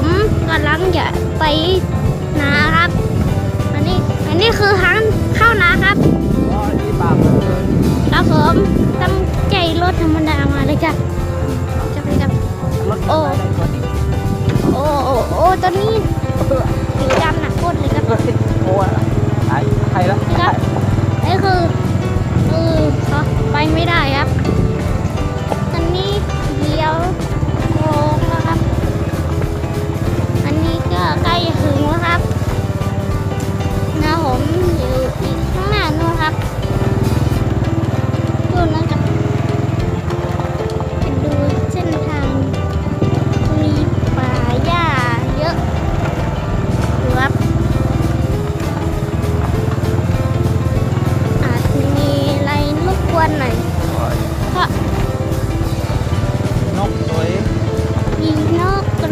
ผมกำลังจะไปนะครับ อันนี้อันนี้คือทางเข้านะครับอ๋อนี่ปากเลยครับผมตั้งใจรถธรรมดามาเลยจ้ะจะไปกับรถโอ้อะไรตัวนี้โอ้โอ้โอ้ตอนนี้ผิวดำหนักโคตรเลยครับเฮ้ยโอ้ยไอ้ใครละครับนี่คือคือเขาไปไม่ได้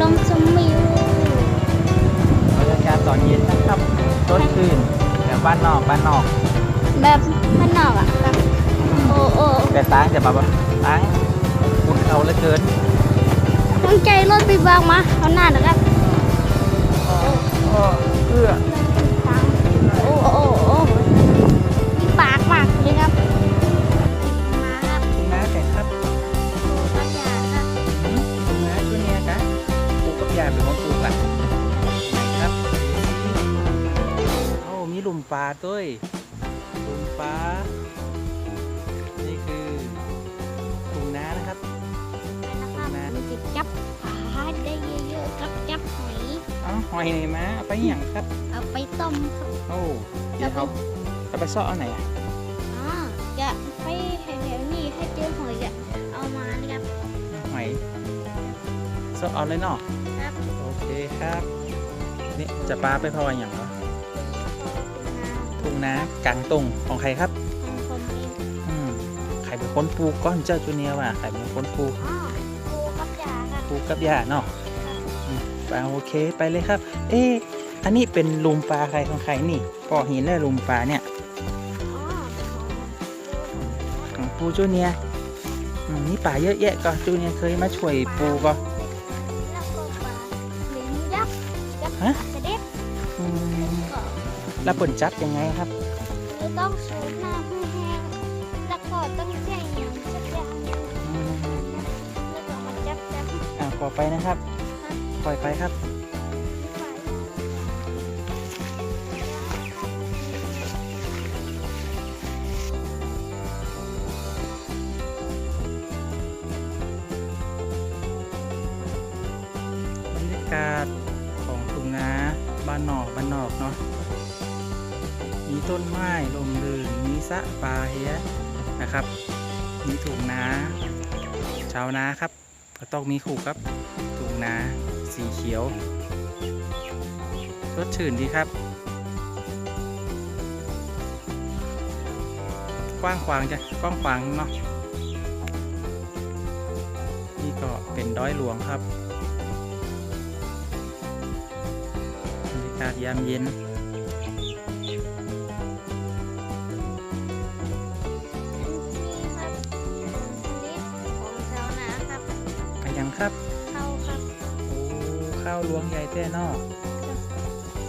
นกกระลมสมิวบรรยากาศตอนเย็นนะครับต้นคืนแบบบ้านนอกบ้านนอก แบบข้างนอกอะแบบโอ้โอ้แต่ต่างจะแบบว่าต่างคุณเขาเหลือเกินตั้งใจรถไปบางมาเขาหน้าหนะครับ มีหลุมปลาด้วยหลุมปลา นี่คือถุงน้านะครับนะครับมันจะจับปลาได้เยอะๆครับจับหอยเอ้าหอยไหนมาเอาไปอย่างครับ เอาไปต้มครับโอ้เดี๋ยวเขาจะไปซ่อเอาไหนอะอ่าจะไปแถวๆนี้ให้เจอหอยจะเอามานะครับหอยซ่อเอาเลยเนาะครับ โอเคครับ นี่จะปลาไปพออย่างเหรอ ทุ่งนากลางตรงของใครครับของผมเองอืมใครเป็นคนปลูกก้อนเจ้าจูเนียร์ว่ะใครเป็นคนปลูกอ๋อปูกับยาครับปลูกกับยาเนาะอืมไปโอเคไปเลยครับ เอ๊ะอันนี้เป็นลุมปลาใครของใครนี่ก่อหินเลยลุมปลาเนี่ยอ๋อของปูจูเนียร์อืมนี่ป่าเยอะแยะก็จูเนียร์เคยมาช่วยปูก็แล้วก็ปลาหลุมยักษ์ยักษ์ฮะ แล้วเปิ่นจับยังไงครับคือต้องสูบน้ำให้แห้งแล้วก็ต้องใช้อย่างสักอย่างหนึ่งอืมแล้วก็มาจับจับอ่าก่อไปนะครับปล่อยไปครับบรรยากาศของทุ่งนาบ้านนอกบ้านนอกเนาะ มีต้นไม้ลมลื่นมีสะปลาเฮียนะครับ มีถุงนาชาวนาครับ ก็ต้องมีคู่ครับถุงนาสีเขียวสดชื่นดีครับ กว้างขวางจ้ะกว้างขวางเนาะนี่ก็เป็นดอยหลวงครับบรรยากาศยามเย็น ครับเข้าครับโอ้ข้าวหลวงใหญ่แท้นอก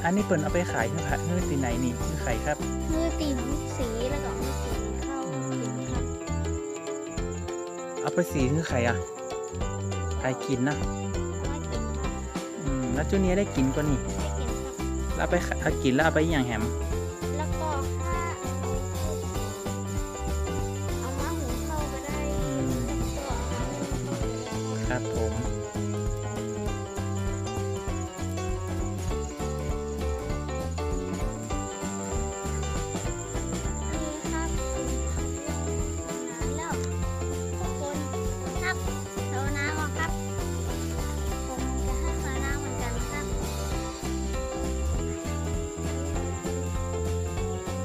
อันนี้เปิ่นเอาไปขายเพื่อขายเพื่อตีไหนนี่คือไข่ครับมือตีมสีแล้วก็มือสีเข้ากินครับเอาไปสีคือไข่อะไข่กินนะเอาไว้กินครับอืมแล้วเจ้าเนี้ยได้กินก็นี่ได้กินครับแล้วเอาไปขายเอากินแล้วเอาไปอย่างแฮม นึ่งข้าวก็ได้ครับผม